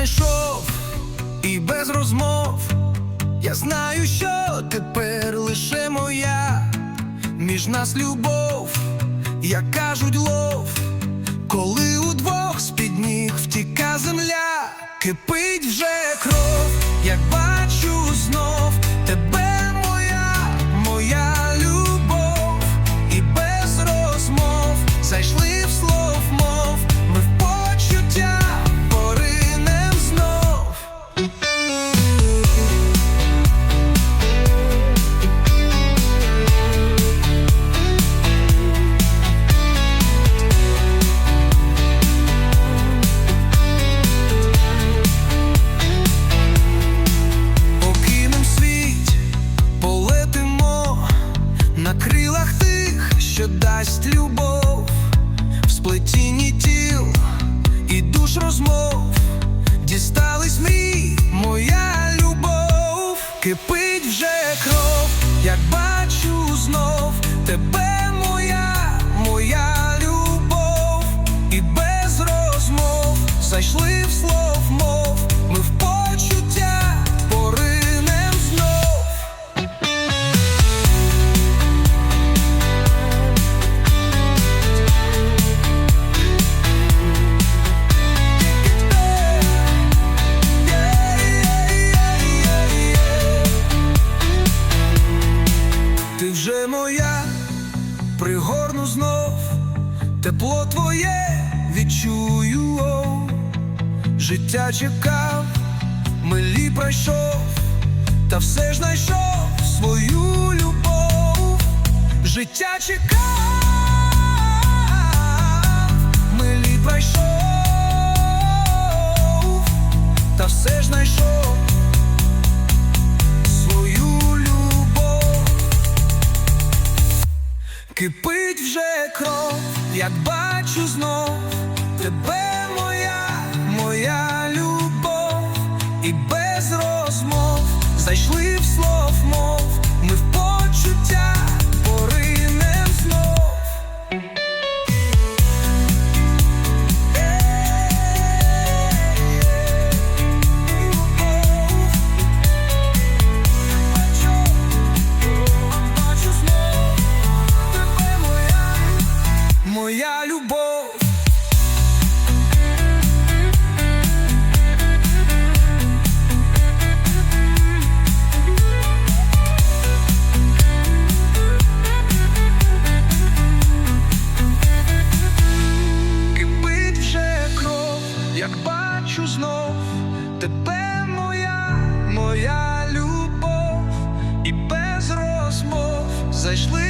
знайшов і без розмов. Я знаю, що тепер лише моя, між нас любов, як кажуть лов, коли удвох з-під ніг втіка земля, кипить вже що дасть любов, в сплетінні тіл і душ розмов, тепло твоє відчую, о. життя чекав, милі пройшов, та все ж знайшов свою любов, життя чекав, милі пройшов, та все ж знайшов свою любов. Кипить вже кров, як бачу знов тебе, моя, моя любов, і без розмов зайшли в слов мов, бачу знов тебе моя, моя любов, і без розмов зайшли.